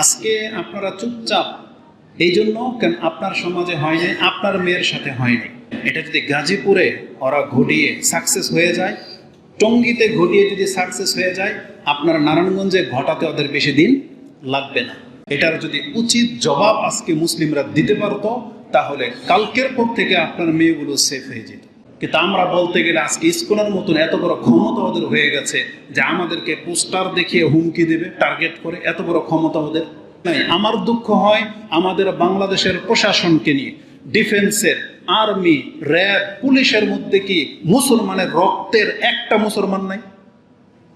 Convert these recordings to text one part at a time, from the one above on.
আজকে আপনারা চুপচাপ এই জন্য কেন আপনার সমাজে হয়নি, আপনার মেয়ের সাথে হয়নি। এটা যদি গাজীপুরে ওরা ঘটিয়ে সাকসেস হয়ে যায়, টঙ্গিতে ঘটিয়ে যদি সাকসেস হয়ে যায়, আপনার নারায়ণগঞ্জে ঘটাতে ওদের বেশি দিন লাগবে না। এটার যদি উচিত জবাব আজকে মুসলিমরা দিতে পারতো, তাহলে কালকের পর থেকে আপনার মেয়েগুলো সেফ হয়ে যেত। কিন্তু আমরা বলতে গেলে আজকে ইস্কনের মতন এত বড় ক্ষমতা ওদের হয়ে গেছে যে আমাদেরকে পোস্টার দেখিয়ে হুমকি দেবে, টার্গেট করে এত বড় ক্ষমতা ওদের নাই। আমার দুঃখ হয় আমাদের বাংলাদেশের প্রশাসনকে নিয়ে। ডিফেন্সের, আর্মি, র্যাব, পুলিশের মধ্যে কি মুসলমানের রক্তের একটা মুসলমান নাই?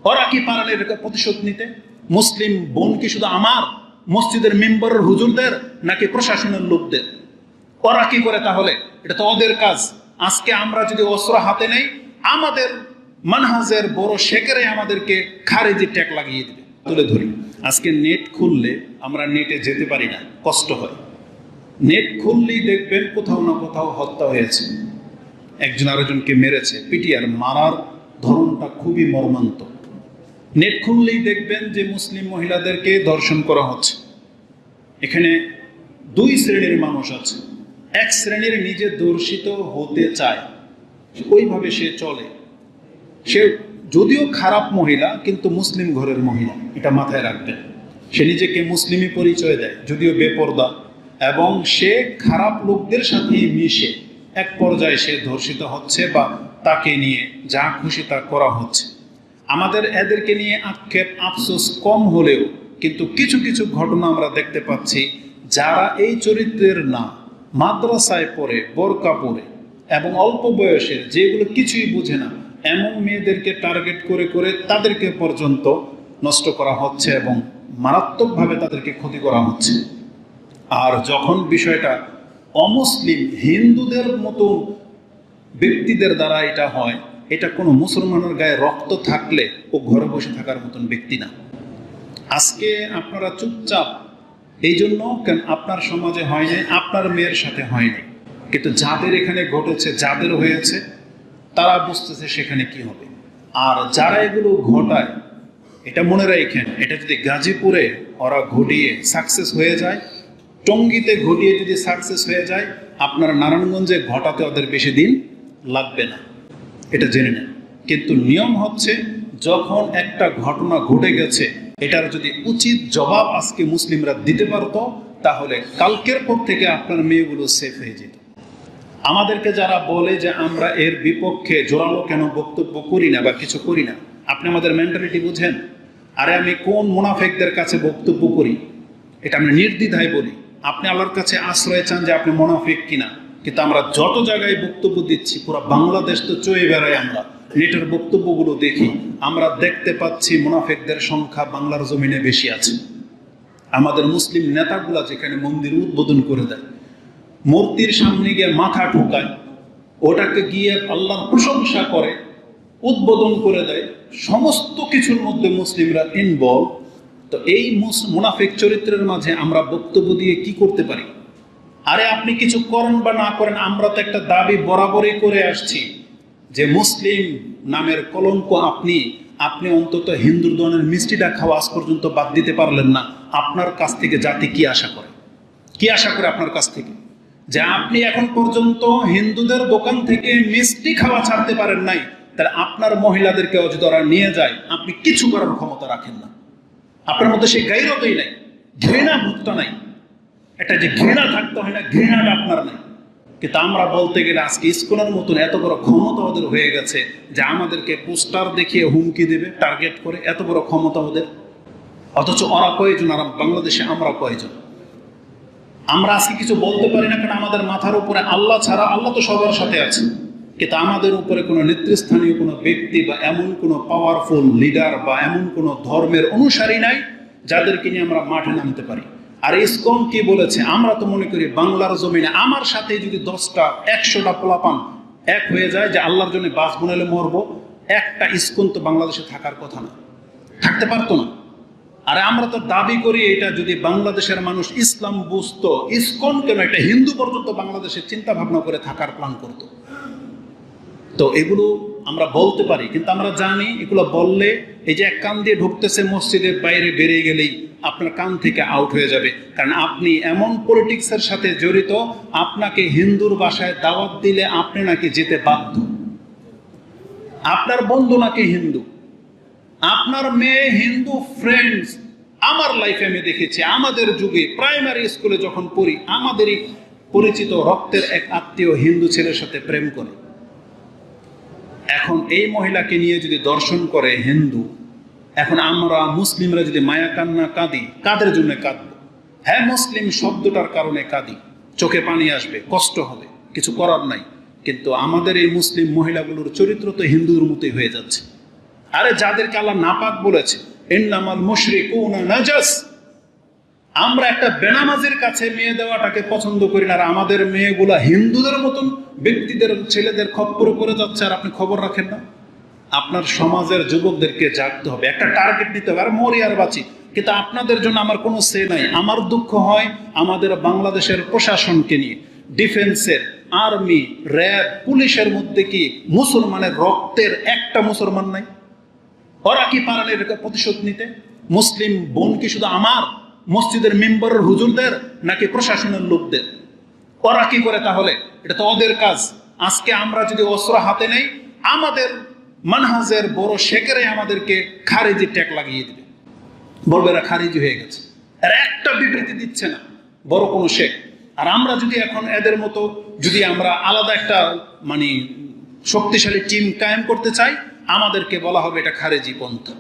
ওরা কি পারেন এর প্রতিশোধ নিতে? মুসলিম বোন কি শুধু আমার মসজিদের মেম্বারের হুজুরদের নাকি প্রশাসনের লোকদের? ওরা কি করে তাহলে? এটা তো ওদের কাজ। আজকে আমরা যদি অস্ত্র হাতে নেই, আমাদের মানহাজের বড় শেখরে আমাদেরকে খারেজি ট্যাগ লাগিয়ে দিবে। তুলে ধরি। আজকে নেট খুললে আমরা নেটে যেতে পারি না, কষ্ট হয়। নেট খুললেই দেখবেন কোথাও না কোথাও হত্যা হয়েছে। একজন আরেকজনকে মেরেছে, পিটিআর মারার ধরনটা খুবই মর্মান্ত নেট খুললেই দেখবেন যে মুসলিম মহিলাদেরকে দর্শন করা হচ্ছে। এখানে দুই শ্রেণির মানুষ আছে। এক শ্রেণির নিজে দর্শিত হতে চায়। ওইভাবে সে চলে। সে যদিও খারাপ মহিলা, কিন্তু মুসলিম ঘরের মহিলা, এটা মাথায় রাখবেন। সে নিজেকে মুসলিমই পরিচয় দেয়, যদিও বেপর্দা, এবং সে খারাপ লোকদের সাথে মিশে। এক পর্যায়ে সে ধর্ষিত হচ্ছে বা তাকে নিয়ে যা খুশি তা করা হচ্ছে। আমাদের এদেরকে নিয়ে আক্ষেপ আফসোস কম হলেও, কিন্তু কিছু কিছু ঘটনা আমরা দেখতে পাচ্ছি যারা এই চরিত্রের না। মাদ্রাসায় পড়ে, বোরকা পরে এবং অল্প বয়সের যেগুলো কিছুই বুঝে না, এমন মেয়েদেরকে টার্গেট করে করে তাদেরকে পর্যন্ত নষ্ট করা হচ্ছে এবং মারাত্মকভাবে তাদেরকে ক্ষতি করা হচ্ছে। আর যখন বিষয়টা অমুসলিম হিন্দুদের মতো ব্যক্তিদের দ্বারা এটা হয়, এটা কোনো মুসলমানের গায়ে রক্ত থাকলে ও ঘরে বসে থাকার মতন ব্যক্তি না। আজকে আপনারা চুপচাপ এই জন্য আপনার সমাজে হয়নি, আপনার মেয়ের সাথে হয়নি। কিন্তু যাদের এখানে ঘটেছে, যাদের হয়েছে, তারা বুঝতেছে সেখানে কি হবে। আর যারা এগুলো ঘটায়, এটা মনে রাখেন, এটা যদি গাজীপুরে ওরা ঘটিয়ে সাকসেস হয়ে যায়, টঙ্গিতে ঘটিয়ে যদি সাকসেস হয়ে যায়, আপনার নারায়ণগঞ্জে ঘটাতে ওদের বেশি দিন লাগবে না। এটা জেনে নেন। কিন্তু নিয়ম হচ্ছে, যখন একটা ঘটনা ঘটে গেছে এটার যদি উচিত জবাব আজকে মুসলিমরা দিতে পারতো, তাহলে কালকের পর থেকে আপনার মেয়েগুলো সেফ হয়ে যেত। আমাদেরকে যারা বলে যে আমরা এর বিপক্ষে জোরালো কেন বক্তব্য করি না বা কিছু করি না, আপনি আমাদের মেন্টালিটি বুঝেন? আরে আমি কোন মুনাফেকদের কাছে বক্তব্য করি? এটা আমি নির্দ্বিধায় বলি। আপনি আল্লাহর কাছে আশ্রয় চান যে আপনি মুনাফিক কিনা, কিন্তু আমরা যত জায়গায় বক্তব্য দিচ্ছি, পুরো বাংলাদেশ তো চয়ে বেড়াই আমরা। নেটের বক্তব্যগুলো দেখি। আমরা দেখতে পাচ্ছি মুনাফেকদের সংখ্যা বাংলার জমিনে বেশি আছে। আমাদের মুসলিম নেতাগুলা যেখানে মন্দির উদ্বোধন করে দেয়, মূর্তির সামনে গিয়ে মাথা ঠুকায়, ওটাকে গিয়ে আল্লাহর প্রশংসা করে, উদ্বোধন করে দেয়, সমস্ত কিছুর মধ্যে মুসলিমরা ইনভলভ তো এই মুনাফিক চরিত্রের মাঝে আমরা বক্তব্য দিয়ে কি করতে পারি? আরে আপনি কিছু করেন বা না করেন, আমরা তো একটা দাবি বরাবরই করে আসছি। যে মুসলিম নামের কলঙ্ক আপনি আপনি অন্তত হিন্দু ধরনের মিষ্টিটা খাওয়া আজ পর্যন্ত বাদ দিতে পারলেন না। আপনার কাছ থেকে জাতি কি আশা করে? কি আশা করে আপনার কাছ থেকে? যে আপনি এখন পর্যন্ত হিন্দুদের দোকান থেকে মিষ্টি খাওয়া ছাড়তে পারেন নাই, তাহলে আপনার মহিলাদেরকে যদি নিয়ে যায়। আপনি কিছু করার ক্ষমতা রাখেন না। আপনার মধ্যে সেই গাইরতই নাই ঘৃণা ভুক্ত নাই। একটা যে ঘৃণা থাকতে হয় না, ঘৃণাটা আপনার নাই। কিন্তু আমরা বলতে গেলে আজকে স্কুলের মতন এত বড় ক্ষমতা ওদের হয়ে গেছে যে আমাদেরকে পোস্টার দেখিয়ে হুমকি দেবে, টার্গেট করে এত বড় ক্ষমতা ওদের। অথচ ওরা কয়জন আর বাংলাদেশে আমরা কয়জন? আমরা আজকে কিছু বলতে পারি না, কারণ আমাদের মাথার উপরে আল্লাহ ছাড়া আল্লাহ তো সবার সাথে আছে। কিন্তু আমাদের উপরে কোনো নেতৃস্থানীয় কোনো ব্যক্তি বা এমন কোনো পাওয়ারফুল লিডার বা এমন কোনো ধর্মের অনুসারী নাই যাদেরকে নিয়ে আমরা মাঠে নামতে পারি। আর ইসকন কি বলেছে? আমরা তো মনে করি বাংলার জমিনে আমার সাথে যদি দশটা, একশোটা পোলাপান এক হয়ে যায় যে আল্লাহর জন্য বাস বনালে মরবো, একটা ইসকন তো বাংলাদেশে থাকার কথা না। থাকতে পারতো না। আর আমরা তো দাবি করি এটা যদি বাংলাদেশের মানুষ ইসলাম বুঝতো, ইসকন কেন একটা হিন্দু পর্যন্ত বাংলাদেশে চিন্তা ভাবনা করে থাকার প্ল্যান করতো? তো এগুলো আমরা বলতে পারি, কিন্তু আমরা জানি এগুলো বললে এই যে এক কান দিয়ে ঢুকতেছে মসজিদের বাইরে বেরিয়ে গেলেই আপনার কান থেকে আউট হয়ে যাবে। কারণ আপনি এমন পলিটিক্সের সাথে জড়িত, আপনাকে হিন্দুর বাসায় দাওয়াত দিলে আপনি নাকি যেতে বাধ্য। আপনার বন্ধু নাকি হিন্দু? আপনার মেয়ে হিন্দু ফ্রেন্ডস আমার লাইফে আমি দেখেছি, আমাদের যুগে প্রাইমারি স্কুলে যখন পড়ি, আমাদেরই পরিচিত রক্তের এক আত্মীয় হিন্দু ছেলের সাথে প্রেম করে। এখন এই মহিলাকে নিয়ে যদি দর্শন করে হিন্দু, এখন আমরা মুসলিমরা যদি মায়া কান্না কাঁদি, কাদের জন্য কাঁদব? হ্যাঁ মুসলিম শব্দটার কারণে কাঁদি। চোখে পানি আসবে, কষ্ট হবে, কিছু করার নাই। কিন্তু আমাদের এই মুসলিম মহিলাগুলোর চরিত্র তো হিন্দুর মতোই হয়ে যাচ্ছে। আরে যাদেরকে আল্লাহ নাপাক বলেছে, ইন্নামাল মুশরিকুনা নাজাস। আমরা একটা বেনামাজির কাছে মেয়ে দেওয়াটাকে পছন্দ করি না, আর আমাদের মেয়েগুলা হিন্দুদের মতন ব্যক্তিদের, ছেলেদের খপ্পরে করে যাচ্ছে আর আপনি খবর রাখেন না। আপনার সমাজের যুবকদেরকে জাগতে হবে। একটা টার্গেট নিতে হবে। আর মরি আর বাঁচি। কিন্তু আপনাদের জন্য আমার কোনো সে নাই। আমার দুঃখ হয় আমাদের বাংলাদেশের প্রশাসনকে নিয়ে। ডিফেন্সের, আর্মি, র্যাব, পুলিশের মধ্যে কি মুসলমানের রক্তের একটা মুসলমান নাই? ওরা কি পারেন এর প্রতিশোধ নিতে? মুসলিম বোন কি শুধু আমার মসজিদের মেম্বারের হুজুরদের নাকি প্রশাসনের লোকদের? ওরা কি করে তাহলে? এটা তো ওদের কাজ। আজকে আমরা যদি অস্ত্র হাতে নেই, আমাদের মানহাজের বড় শেখেরে আমাদেরকে খারিজি ট্যাগ লাগিয়ে দিবে। বলবে এরা খারিজি হয়ে গেছে। এরা একটা বিবৃতি দিচ্ছে না, বড় কোনো শেখ। আর আমরা যদি এখন এদের মতো যদি আমরা আলাদা একটা মানে শক্তিশালী টিম কায়েম করতে চাই, আমাদেরকে বলা হবে এটা খারেজি পন্থা।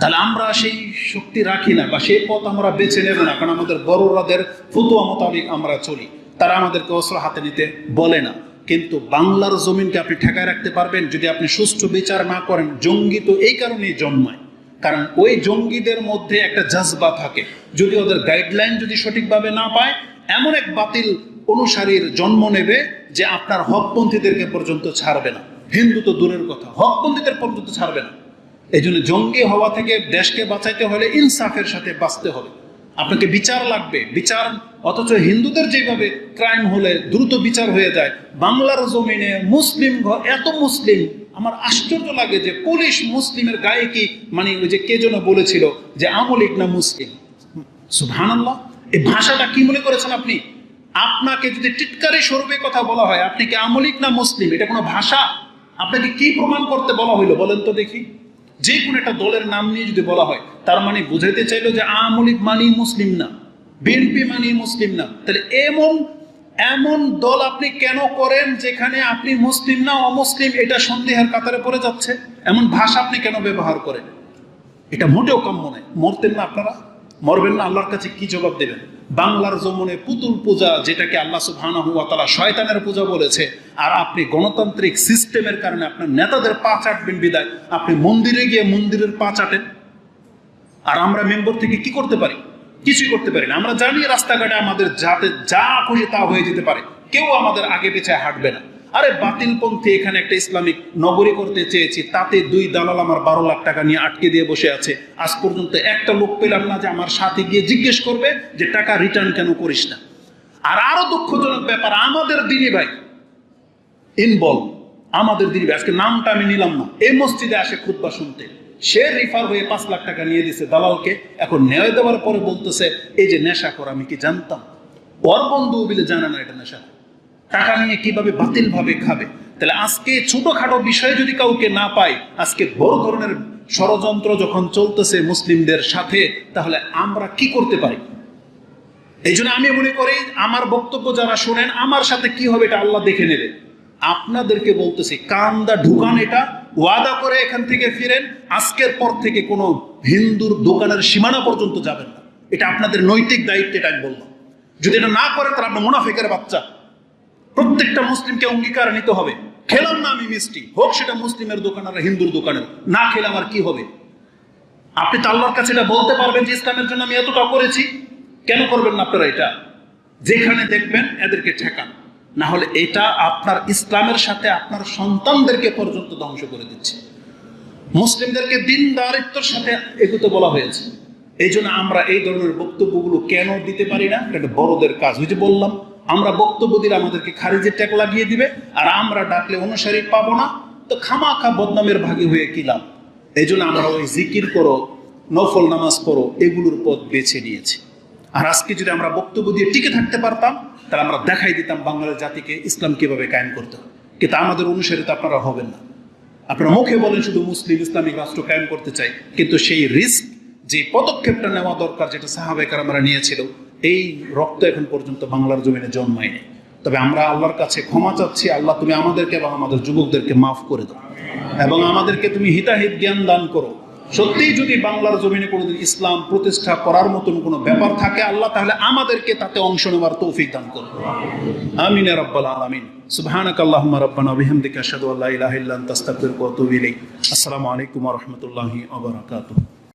তাহলে আমরা সেই শক্তি রাখি না বা সেই পথ আমরা বেছে নেব না, কারণ আমাদের বড়রাদের ফুতুয়া মোতাবেক আমরা চলি। তারা আমাদেরকে অস্ত্র হাতে নিতে বলে না। কিন্তু বাংলার জমিনকে আপনি ঠেকায় রাখতে পারবেন যদি আপনি সুষ্ঠু বিচার না করেন। জঙ্গি তো এই কারণেই জন্মায়। কারণ ওই জঙ্গিদের মধ্যে একটা জাজবা থাকে। যদি ওদের গাইডলাইন যদি সঠিকভাবে না পায়, এমন এক বাতিল অনুসারীর জন্ম নেবে যে আপনার হকপন্থীদেরকে পর্যন্ত ছাড়বে না। হিন্দু তো দূরের কথা, হকপন্থীদের পর্যন্ত ছাড়বে না। এই জন্য জঙ্গি হওয়া থেকে দেশকে বাঁচাইতে হলে ইনসাফের সাথে বাঁচতে হবে। আপনাকে বিচার লাগবে। বিচার, অথচ হিন্দুদের যেভাবে ক্রাইম হলে দ্রুত বিচার হয়ে যায়, বাংলার জমিনে মুসলিম ঘর এত মুসলিম, আমার আশ্চর্য লাগে যে পুলিশ মুসলিমের গায়ে কি মানে ওই যে কে যেন বলেছিল যে আমলিক না মুসলিম? সুবহানাল্লাহ, এই ভাষাটা কি মনে করেছেন আপনি? আপনাকে যদি টিটকারি স্বরূপে কথা বলা হয়, আপনি কি আমলিক না মুসলিম? এটা কোনো ভাষা? আপনাকে কি প্রমাণ করতে বলা হইল? বলেন তো দেখি। যে কোনো একটা দলের নাম নিয়ে যদি বলা হয়, তার মানে বুঝাইতে চাইলো যে আমলিক মানি মুসলিম না, বিএনপি মানি মুসলিম না। তাহলে এমন এমন দল আপনি কেন করেন যেখানে আপনি মুসলিম না, অমুসলিম, এটা সন্দেহের কাতারে পড়ে যাচ্ছে? এমন ভাষা আপনি কেন ব্যবহার করেন? এটা মোটেও কাম্য নয়। মরতেন না আপনারা? মরবেন না, আল্লাহর কাছে কি জবাব দেবেন? বাংলার জমনে পুতুল পূজা যেটাকে আল্লাহ সুবহানাহু ওয়া তাআলা শয়তানের পূজা বলেছে, আর আপনি গণতান্ত্রিক সিস্টেমের কারণে আপনার নেতাদের পা চাটবেন বিদায়। আপনি মন্দিরে গিয়ে মন্দিরের পা চাটেন। আর আমরা মেম্বর থেকে কি করতে পারি? কিছুই করতে পারি না। আমরা জানি রাস্তাঘাটে আমাদের যাতে যা খুশি তা হয়ে যেতে পারে। কেউ আমাদের আগে পিছায় হাঁটবে না। আরে বাতিলপন্থী এখানে একটা ইসলামিক নগরী করতে চেয়েছি, তাতে দুই দালাল আমার বারো লাখ টাকা নিয়ে আটকে দিয়ে বসে আছে। আজ পর্যন্ত একটা লোক পেলাম না যে আমার সাথে গিয়ে জিজ্ঞেস করবে যে টাকা রিটার্ন কেন করিস না। আর আরও দুঃখজনক ব্যাপার, আমাদের দিনী ভাই ইনবল আমাদের দিনী ভাই, আজকে নামটা আমি নিলাম না। এই মসজিদে আসে খুতবা শুনতে। সে রিফার হয়ে পাঁচ লাখ টাকা নিয়ে দিছে দালালকে। এখন ন্যায় দেওয়ার পরে বলতেছে, এই যে নেশা কর, আমি কি জানতাম? ওর বন্ধু বিলে, জানে না, এটা নেশা টাকা নিয়ে কীভাবে বাতিল ভাবে খাবে? তাহলে আজকে ছোটখাটো বিষয়ে যদি কাউকে না পাই আজকে বড় ধরনের ষড়যন্ত্র যখন চলতেছে মুসলিমদের সাথে, তাহলে আমরা কি করতে পারি? এই জন্য আমি মনে করি, আমার বক্তব্য যারা শোনেন, আমার সাথে কি হবে এটা আল্লাহ দেখে নেবে। আপনাদেরকে বলতেছি, কান্দা ঢুকান এটা, ওয়াদা করে এখান থেকে ফিরেন, আজকের পর থেকে কোনো হিন্দুর দোকানের সীমানা পর্যন্ত যাবেন না। এটা আপনাদের নৈতিক দায়িত্ব, এটা আমি বললাম। যদি এটা না করেন তাহলে আপনার মুনাফেকের বাচ্চা। প্রত্যেকটা মুসলিমকে অঙ্গীকার নিতে হবে। খেলাম না আমি মিষ্টি। হোক সেটা মুসলিমের দোকান আর হিন্দুর দোকানের। না খেলাম আর কি হবে? আপনি তো আল্লাহর কাছে এটা বলতে পারবেন যে ইসলামের জন্য আমি এতটা করেছি। কেন করবেন না আপনারা এটা? যেখানে দেখবেন এদেরকে ঠেকান। না হলে এটা আপনার ইসলামের সাথে আপনার সন্তানদেরকে পর্যন্ত ধ্বংস করে দিচ্ছে। মুসলিমদেরকে দিনদারিত্বর সাথে এগুতে বলা হয়েছে। এই জন্য আমরা এই ধরনের বক্তব্যগুলো কেন দিতে পারি না? এটা বড়দের কাজ। ওই যে বললাম আমরা বক্তব্য দিলে আমাদেরকে খারিজের ট্যাগ লাগিয়ে দিবে, আর আমরা ডাকলে অনুসারী পাবো না। তো খামাখা বদনামের ভাগী হয়ে কিলাম এই জন্য আমরা ওই জিকির করো, নফল নামাজ পড়ো, এগুলোর পথ বেছে নিয়েছি। আর আজকে যদি আমরা বক্তব্য দিয়ে টিকে থাকতে পারতাম, তাহলে আমরা দেখাই দিতাম বাংলার জাতিকে ইসলাম কীভাবে কায়েম করতে হয়। কিন্তু আমাদের অনুসারী তো আপনারা হবেন না। আপনারা মুখে বলেন শুধু মুসলিম ইসলামিক রাষ্ট্র কায়েম করতে চাই, কিন্তু সেই রিস্ক, যে পদক্ষেপটা নেওয়া দরকার, যেটা সাহাবেকার আমরা নিয়েছিল এই রক্ত এখন পর্যন্ত বাংলার জমিনে জন্মায়নি। তবে আমরা আল্লাহর কাছে ক্ষমা চাচ্ছি, আল্লাহ তুমি আমাদেরকে এবং আমাদের যুবকদেরকে মাফ করে দাও এবং আমাদেরকে তুমি হিতাহিত জ্ঞান দান করো। সত্যিই যদি বাংলার জমিনে কোনোদিন ইসলাম প্রতিষ্ঠা করার মতন কোনো ব্যাপার থাকে, আল্লাহ তাহলে আমাদেরকে তাতে অংশ নেওয়ার তৌফিক দান করো। আমিন রাব্বাল আলামিন। সুবহানাক আল্লাহুম্মা রাব্বানা বিহামদিকা আশহাদু আল্লা ইলাহা ইল্লা আনতা আস্তাগফিরুকা ওয়া আতুবু ইলাইক। আসসালামু আলাইকুম ওয়া রাহমাতুল্লাহি ওয়া বারাকাতুহু।